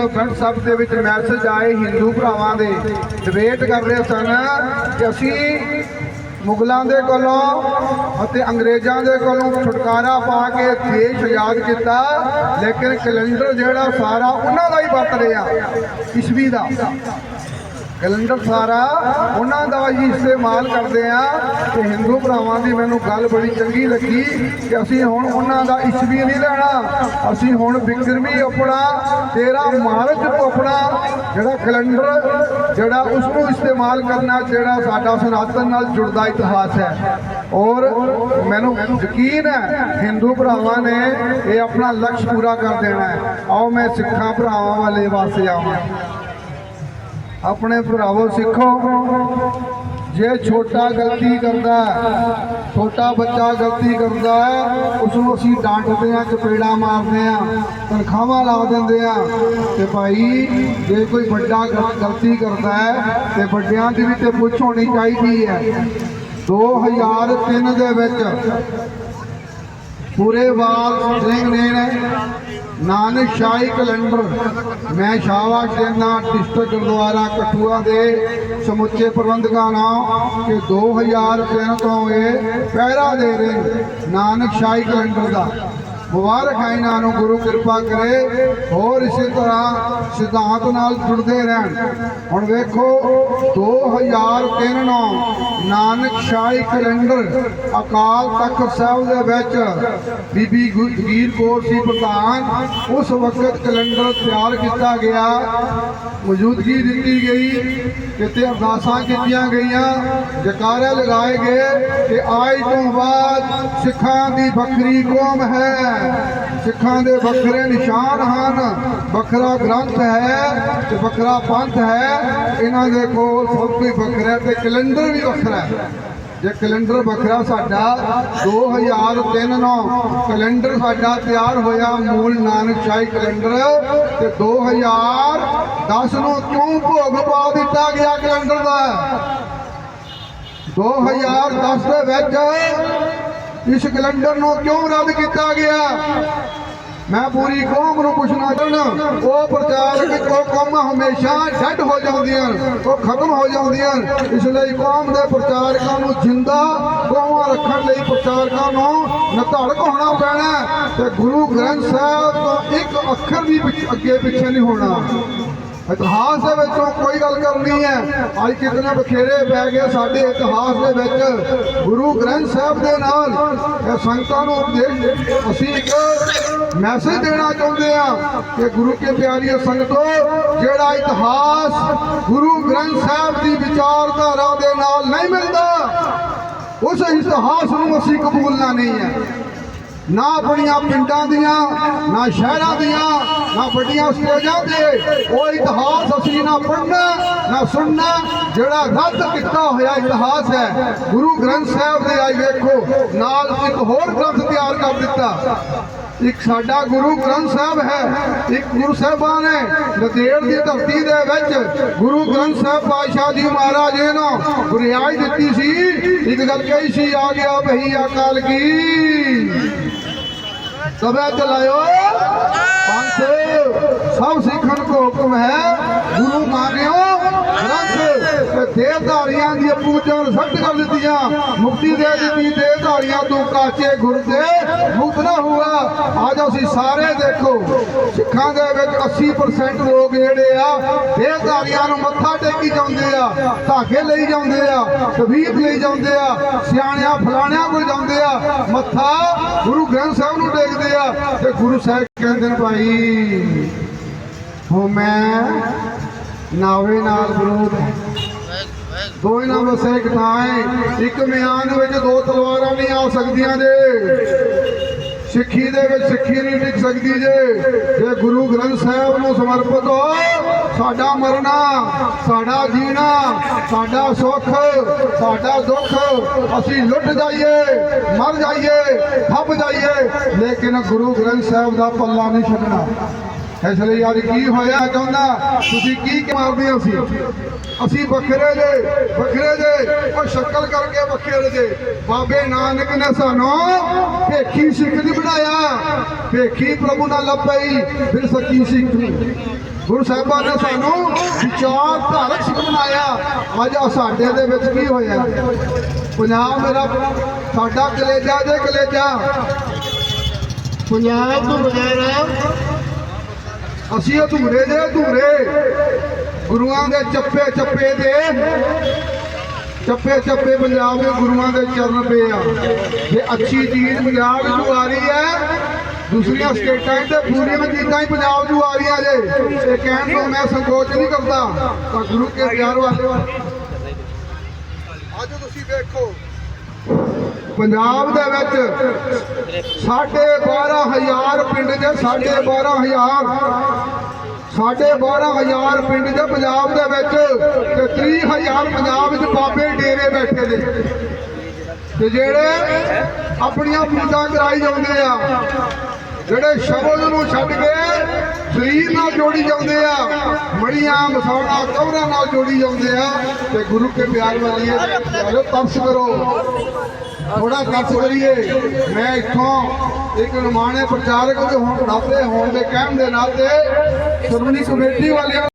WhatsApp ਦੇ ਵਿੱਚ message ਆਏ ਹਿੰਦੂ ਭਰਾਵਾਂ ਦੇ। ਡਿਬੇਟ ਕਰ ਰਹੇ ਸਨ ਕਿ ਅਸੀਂ ਮੁਗਲਾਂ ਦੇ ਕੋਲੋਂ ਅਤੇ ਅੰਗਰੇਜ਼ਾਂ ਦੇ ਕੋਲੋਂ ਛੁਟਕਾਰਾ ਪਾ ਕੇ ਦੇਸ਼ ਆਜ਼ਾਦ ਕੀਤਾ, ਲੇਕਿਨ ਕੈਲੰਡਰ ਜਿਹੜਾ ਸਾਰਾ ਉਹਨਾਂ ਦਾ ਹੀ ਵਰਤ ਰਿਹਾ ਈਸਵੀ ਦਾ। ਕੈਲੰਡਰ ਸਾਰਾ, ਉਹਨਾਂ ਦਾ ਹੀ ਇਸਤੇਮਾਲ ਕਰਦੇ ਆ। ਤੇ ਹਿੰਦੂ ਭਰਾਵਾਂ ਦੀ ਮੈਨੂੰ ਗੱਲ ਬੜੀ ਚੰਗੀ ਲੱਗੀ ਕਿ ਅਸੀਂ ਹੁਣ ਉਹਨਾਂ ਦਾ ਇਸਵੀ ਨਹੀਂ ਲੈਣਾ। ਅਸੀਂ ਹੁਣ ਬਿਕਰਮੀ ਆਪਣਾ 13 ਮਾਰਚ ਤੋਂ ਆਪਣਾ ਜਿਹੜਾ ਕੈਲੰਡਰ, ਜਿਹੜਾ ਉਸ ਨੂੰ ਇਸਤੇਮਾਲ ਕਰਨਾ, ਜਿਹੜਾ ਸਾਡਾ ਸਨਾਤਨ ਨਾਲ ਜੁੜਦਾ ਇਤਿਹਾਸ ਹੈ। ਔਰ ਮੈਨੂੰ ਯਕੀਨ ਹੈ, ਹਿੰਦੂ ਭਰਾਵਾਂ ਨੇ ਇਹ ਆਪਣਾ ਲਕਸ਼ ਪੂਰਾ ਕਰ ਦੇਣਾ ਹੈ। ਆਓ ਮੈਂ ਸਿੱਖਾਂ ਭਰਾਵਾਂ ਵਾਲੇ ਵਾਸਤੇ ਆਵਾਂ। ਆਪਣੇ ਭਰਾਵੋ, ਸਿੱਖੋ। ਜੇ ਛੋਟਾ ਗਲਤੀ ਕਰਦਾ ਛੋਟਾ ਬੱਚਾ ਗਲਤੀ ਕਰਦਾ ਹੈ ਉਸ ਨੂੰ ਅਸੀਂ ਡਾਂਟਦੇ ਆ ਚਪੇੜਾ ਮਾਰਦੇ ਆ ਤਨਖਾਹਾਂ ਲਾ ਦਿੰਦੇ ਆ ਤੇ ਭਾਈ, ਜੇ ਕੋਈ ਵੱਡਾ ਗਲਤੀ ਕਰਦਾ ਹੈ, ਤੇ ਵੱਡਿਆਂ ਦੀ ਵੀ ਤੇ ਪੁੱਛ ਹੋਣੀ ਚਾਹੀਦੀ ਹੈ। 2003 ਦੇ ਵਿੱਚ ਪੂਰੇ ਵਾਲ ਸਿੰਘ ਨੇ ਨਾਨਕ ਸ਼ਾਹੀ ਕੈਲੰਡਰ। ਮੈਂ ਸ਼ਾਬਾਸ਼ ਦੇਣਾ ਡਿਸਟ੍ਰਿਕਟ ਗੁਰਦੁਆਰਾ ਕਠੂਆ ਦੇ ਸਮੁੱਚੇ ਪ੍ਰਬੰਧਕਾਂ ਨਾਲ ਕਿ 2003 ਤੋਂ ਇਹ ਪਹਿਰਾ ਦੇ ਰਹੇ ਨੇ ਨਾਨਕ ਸ਼ਾਹੀ ਕੈਲੰਡਰ ਦਾ। ਮੁਬਾਰਕ ਹੈ ਇਹਨਾਂ ਨੂੰ, ਗੁਰੂ ਕਿਰਪਾ ਕਰੇ, ਹੋਰ ਇਸੇ ਤਰ੍ਹਾਂ ਸਿਧਾਂਤ ਨਾਲ ਜੁੜਦੇ ਰਹਿਣ। ਹੁਣ ਵੇਖੋ 2003 ਨੂੰ ਨਾਨਕ ਸ਼ਾਹੀ ਕੈਲੰਡਰ ਅਕਾਲ ਤਖਤ ਸਾਹਿਬ ਦੇ ਵਿੱਚ ਬੀਬੀ ਗੁ- ਕੌਰ ਸੀ ਪ੍ਰਧਾਨ ਉਸ ਵਕਤ ਕੈਲੰਡਰ ਤਿਆਰ ਕੀਤਾ ਗਿਆ। ਮੌਜੂਦਗੀ ਦਿੱਤੀ ਗਈ ਕਿਤੇ ਅਰਦਾਸਾਂ ਕੀਤੀਆਂ ਗਈਆਂ ਜਕਾਰੇ ਲਗਾਏ ਗਏ ਕਿ ਅੱਜ ਤੋਂ ਬਾਅਦ ਸਿੱਖਾਂ ਦੀ ਵੱਖਰੀ ਕੌਮ ਹੈ। ਸਿੱਖਾਂ ਦੇ ਵੱਖਰੇ ਨਿਸ਼ਾਨ ਹਨ। ਵੱਖਰਾ ਗ੍ਰੰਥ ਹੈ ਤੇ ਵੱਖਰਾ ਪੰਥ ਹੈ। ਇਹਨਾਂ ਦੇ ਕੋਲ ਸਭ ਕੁਝ ਵੱਖਰਾ ਤੇ ਕੈਲੰਡਰ ਵੀ ਵੱਖਰਾ ਹੈ। ਜੇ ਕੈਲੰਡਰ ਵੱਖਰਾ ਸਾਡਾ 2003 ਨੂੰ ਕੈਲੰਡਰ ਸਾਡਾ ਤਿਆਰ ਹੋਇਆ, ਮੂਲ ਨਾਨਕ ਸ਼ਾਹੀ ਕੈਲੰਡਰ, ਤੇ 2010 ਨੂੰ ਕਿਉਂ ਭੋਗ ਪਾ ਦਿੱਤਾ ਗਿਆ ਕੈਲੰਡਰ ਦਾ? 2010 ਦੇ ਵਿੱਚ ਇਸ ਕੈਲੰਡਰ ਨੂੰ ਕਿਉਂ ਰੱਦ ਕੀਤਾ ਗਿਆ? ਮੈਂ ਪੂਰੀ ਕੌਮ ਨੂੰ ਪੁੱਛਣਾ ਚਾਹੁੰਦਾ ਉਹ ਪ੍ਰਚਾਰਕ ਉਹ ਕੌਮਾਂ ਹਮੇਸ਼ਾ ਡੱਡ ਹੋ ਜਾਂਦੀਆਂ ਉਹ ਖਤਮ ਹੋ ਜਾਂਦੀਆਂ ਇਸ ਲਈ ਕੌਮ ਦੇ ਪ੍ਰਚਾਰਕਾਂ ਨੂੰ ਜਿੰਦਾ ਕੌਮਾਂ ਰੱਖਣ ਲਈ ਪ੍ਰਚਾਰਕਾਂ ਨੂੰ ਨਧੜਕ ਹੋਣਾ ਪੈਣਾ ਤੇ ਗੁਰੂ ਗ੍ਰੰਥ ਸਾਹਿਬ ਤੋਂ ਇੱਕ ਅੱਖਰ ਵੀ ਅੱਗੇ ਪਿੱਛੇ ਨਹੀਂ ਹੋਣਾ। ਇਤਿਹਾਸ ਦੇ ਵਿੱਚੋਂ ਕੋਈ ਗੱਲ ਕਰਨੀ ਹੈ। ਅੱਜ ਕਿਤਨੇ ਬਖੇਰੇ ਪੈ ਗਏ ਸਾਡੇ ਇਤਿਹਾਸ ਦੇ ਵਿੱਚ। ਗੁਰੂ ਗ੍ਰੰਥ ਸਾਹਿਬ ਦੇ ਨਾਲ ਇਹ ਸੰਗਤਾਂ ਨੂੰ ਉਪਦੇਸ਼ ਅਸੀਂ ਇੱਕ ਮੈਸੇਜ ਦੇਣਾ ਚਾਹੁੰਦੇ ਆ ਕਿ ਗੁਰੂ ਕੇ ਪਿਆਰੀ ਸੰਗਤੋ, ਜਿਹੜਾ ਇਤਿਹਾਸ ਗੁਰੂ ਗ੍ਰੰਥ ਸਾਹਿਬ ਦੀ ਵਿਚਾਰਧਾਰਾ ਦੇ ਨਾਲ ਨਹੀਂ ਮਿਲਦਾ, ਉਸ ਇਤਿਹਾਸ ਨੂੰ ਅਸੀਂ ਕਬੂਲਣਾ ਨਹੀਂ ਹੈ। ਨਾ ਆਪਣੀਆਂ ਪਿੰਡਾਂ ਦੀਆਂ, ਨਾ ਸ਼ਹਿਰਾਂ ਦੀਆਂ, ਨਾ ਵੱਡੀਆਂ ਸਟੇਜਾਂ ਤੇ ਉਹ ਇਤਿਹਾਸ ਅਸੀਂ ਨਾ ਪੜ੍ਹਨਾ, ਨਾ ਸੁਣਨਾ, ਜਿਹੜਾ ਰੱਦ ਕੀਤਾ ਹੋਇਆ ਇਤਿਹਾਸ ਹੈ, ਗੁਰੂ ਗ੍ਰੰਥ ਸਾਹਿਬ ਦੇ ਆਈ ਵੇਖੋ, ਨਾਲ ਇੱਕ ਹੋਰ ਗ੍ਰੰਥ ਤਿਆਰ ਕਰ ਦਿੱਤਾ। ਇੱਕ ਸਾਡਾ ਗੁਰੂ ਗ੍ਰੰਥ ਸਾਹਿਬ ਹੈ, ਇੱਕ ਗੁਰੂ ਸਾਹਿਬਾਨ ਹੈ। ਨਦੇੜ ਦੀ ਧਰਤੀ ਦੇ ਵਿੱਚ ਗੁਰੂ ਗ੍ਰੰਥ ਸਾਹਿਬ ਪਾਤਸ਼ਾਹ ਜੀ ਮਹਾਰਾਜ ਜੀ ਨੂੰ ਗੁਰਿਆਈ ਦਿੱਤੀ ਸੀ। ਇੱਕ ਗੱਲ ਕਹੀ ਸੀ, ਆ ਗਿਆ ਬਹੀ ਅਕਾਲ ਕੀ? ਸਭੇ ਚਲਾਇਓ ਪੰਥ ਸਭ ਸਿੱਖਣ ਨੂੰ ਹੁਕਮ ਹੈ, ਗੁਰੂ ਮਾਨਿਓ ਗ੍ਰੰਥ ਤੇ ਦੇਵਧਾਰੀਆਂ ਦੀਆਂ ਪੂਜਾਂ ਸੱਟ ਕਰ ਦਿੱਤੀਆਂ। ਮੁਕਤੀ ਦੇ ਦਿੱਤੀ ਦੇਵਧਾਰੀਆਂ ਤੋਂ ਕਾਚੇ ਗੁਰਦੇ ਮੁਕਤ ਨਾ ਹੁਆ ਅੱਜ ਅਸੀਂ ਸਾਰੇ ਦੇਖੋ, ਸਿੱਖਾਂ ਦੇ ਵਿੱਚ 80% ਲੋਕ ਜਿਹੜੇ ਆ ਦੇਵਧਾਰੀਆਂ ਨੂੰ ਮੱਥਾ ਟੇਕੀ ਜਾਂਦੇ ਆ, ਧਾਗੇ ਲਈ ਜਾਂਦੇ ਆ, ਤਵੀਤ ਲਈ ਜਾਂਦੇ ਆ, ਸਿਆਣਿਆਂ ਫਲਾਣਿਆਂ ਕੋਲ ਜਾਂਦੇ ਆ, ਮੱਥਾ ਗੁਰੂ ਗ੍ਰੰਥ ਸਾਹਿਬ ਨੂੰ ਟੇਕਦੇ ਆ ਤੇ ਗੁਰੂ ਸਾਹਿਬ ਕਹਿੰਦੇ ਨੇ ਭਾਈ ਹੋ ਮੈਂ ਨਾਵੇ ਨਾਲ ਵਿਰੋਧ ਹੈ। ਦੋਏ ਨਾ ਵਸੇ ਇੱਕ ਇੱਕ ਮਿਆਨ ਵਿੱਚ ਦੋ ਤਲਵਾਰਾਂ ਨਹੀਂ ਆ ਸਕਦੀਆਂ ਜੇ। ਸਿੱਖੀ ਦੇ ਵਿੱਚ ਸਿੱਖੀ ਨਹੀਂ ਟਿਕ ਸਕਦੀ ਜੇ। ਜੇ ਗੁਰੂ ਗ੍ਰੰਥ ਸਾਹਿਬ ਨੂੰ ਸਮਰਪਿਤ ਹੋ, ਸਾਡਾ ਮਰਨਾ, ਸਾਡਾ ਜੀਣਾ, ਸਾਡਾ ਸੁੱਖ, ਸਾਡਾ ਦੁੱਖ, ਅਸੀਂ ਲੁੱਟ ਜਾਈਏ, ਮਰ ਜਾਈਏ, ਥੱਪ ਜਾਈਏ। ਲੇਕਿਨ ਗੁਰੂ ਗ੍ਰੰਥ ਸਾਹਿਬ ਦਾ ਪੱਲਾ ਨਹੀਂ ਛੱਡਣਾ। ਇਸ ਲਈ ਅੱਜ ਕੀ ਹੋਇਆ ਚਾਹੁੰਦਾ? ਤੁਸੀਂ ਕੀ ਮਾਰਦੇ ਹੋ ਸੀ ਅਸੀਂ ਵੱਖਰੇ ਜੇ ਵੱਖਰੇ ਜੇ। ਉਹ ਸ਼ਕਲ ਕਰਕੇ ਵੱਖਰੇ ਜੇ। ਬਾਬੇ ਨਾਨਕ ਨੇ ਸਾਨੂੰ ਭੇਖੀ ਸਿੱਖ ਨਹੀਂ ਬਣਾਇਆ। ਭੇਖੀ ਪ੍ਰਭੂ ਨਾਲ ਲੱਭਈ। ਫਿਰ ਸੱਚੀ ਸਿੱਖ ਨਹੀਂ ਗੁਰੂ ਸਾਹਿਬਾਨ ਨੇ ਸਾਨੂੰ ਵਿਚਾਰ ਧਾਰਕ ਸਿੱਖ ਬਣਾਇਆ। ਅੱਜ ਸਾਡੇ ਦੇ ਵਿੱਚ ਕੀ ਹੋਇਆ? ਪੰਜਾਬ ਮੇਰਾ, ਸਾਡਾ ਕਲੇਜਾ ਜੇ ਕਲੇਜਾ। ਪੰਜਾਬ ਤੋਂ ਬਗੈਰ ਅਸੀਂ ਅਧੂਰੇ ਦੇ ਅਧੂਰੇ ਗੁਰੂਆਂ ਦੇ ਚੱਪੇ ਚੱਪੇ ਦੇ ਚੱਪੇ ਚੱਪੇ ਪੰਜਾਬ ਦੇ ਗੁਰੂਆਂ ਦੇ ਚਰਨ ਪਏ ਆ। ਜੇ ਅੱਛੀ ਚੀਜ਼ ਪੰਜਾਬ ਨੂੰ ਆ ਰਹੀ ਹੈ, ਦੂਸਰੀਆਂ ਸਟੇਟਾਂ 'ਚ ਤੇ ਪੂਰੀਆਂ ਚੀਜ਼ਾਂ ਹੀ ਪੰਜਾਬ ਨੂੰ ਆ ਰਹੀਆਂ ਜੇ। ਇਹ ਕਹਿਣ ਤੋਂ ਮੈਂ ਸੰਕੋਚ ਨਹੀਂ ਕਰਦਾ। ਤਾਂ ਗੁਰੂ ਕੇ ਪਿਆਰ ਵਾਲੇ। ਅੱਜ ਤੁਸੀਂ ਦੇਖੋ ਪੰਜਾਬ ਦੇ ਵਿੱਚ ਸਾਢੇ 12000 ਪਿੰਡ ਦੇ ਸਾਢੇ 12000 ਸਾਢੇ 12000 ਪਿੰਡ ਦੇ ਪੰਜਾਬ ਦੇ ਵਿੱਚ ਤੇ 30000 ਪੰਜਾਬ ਵਿੱਚ ਬਾਬੇ ਡੇਰੇ ਬੈਠੇ ਨੇ। ਤੇ ਜਿਹੜੇ ਆਪਣੀਆਂ ਪੂਜਾ ਕਰਾਈ ਜਾਂਦੇ ਆ ਜਿਹੜੇ ਸ਼ਬਦ ਨੂੰ ਛੱਡ ਕੇ ਸਰੀਰ ਨਾਲ ਜੋੜੀ ਜਾਂਦੇ ਆ ਮੜੀਆਂ ਮਸਾਣਾ ਕਬਰਾਂ ਨਾਲ ਜੋੜੀ ਜਾਂਦੇ ਆ, ਤੇ ਗੁਰੂ ਕੇ ਪਿਆਰ ਵਾਲੀਏ ਚਲੋ ਤਰਸ ਕਰੋ। ਥੋੜਾ ਤਰਸ ਕਰੀਏ। ਮੈਂ ਇੱਥੋਂ ਇੱਕ ਨਿਮਾਣੇ ਪ੍ਰਚਾਰਕ ਦੇ ਹੋਣ ਨਾਤੇ ਹੋਣ ਦੇ ਕਹਿਣ ਦੇ ਨਾਤੇ ਸ਼੍ਰੋਮਣੀ ਕਮੇਟੀ ਵਾਲਿਆਂ